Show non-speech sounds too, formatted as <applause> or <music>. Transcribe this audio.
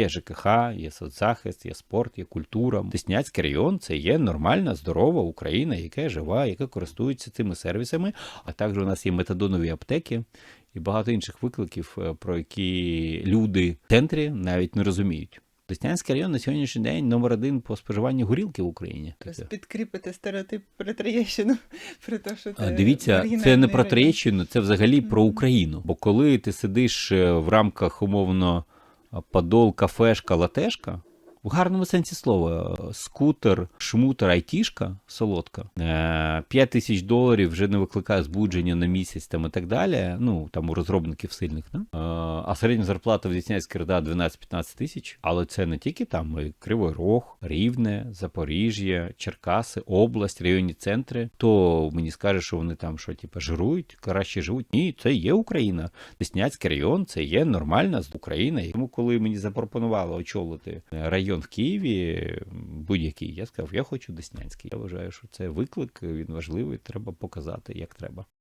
Є ЖКХ, є соцзахист, є спорт, є культура. Деснянський район це є нормальна, здорова Україна, яка жива, яка користується цими сервісами. А також у нас є метадонові аптеки і багато інших викликів, е, про які люди в центрі навіть не розуміють. Деснянський район на сьогоднішній день номер один по споживанню горілки в Україні. Тобто підкріпити стереотип про Троєщину, <laughs> про те, що це Дивіться, це не про. Троєщину, це взагалі про Україну. Бо коли ти сидиш е, в рамках умовно подол, кафешка, латешка, в гарному сенсі слова, е, скутер, шмутер, айтішка, солодка, 5 тисяч доларів вже не викликає збудження на місяць там і так далі. Ну там у розробників сильних. Да? Е, А середня зарплата в Діснянській РДА 12-15 тисяч. Але це не тільки там і Кривий Рог, Рівне, Запоріжжя, Черкаси, область, районні центри. То мені скаже, що вони там що, типу, жирують, краще живуть. Ні, це є Україна. Деснянський район це є нормальна Україна. Тому, коли мені запропонували очолити район в Києві, будь-який, я сказав, я хочу Деснянський. Я вважаю, що це виклик, він важливий, треба показати, як треба.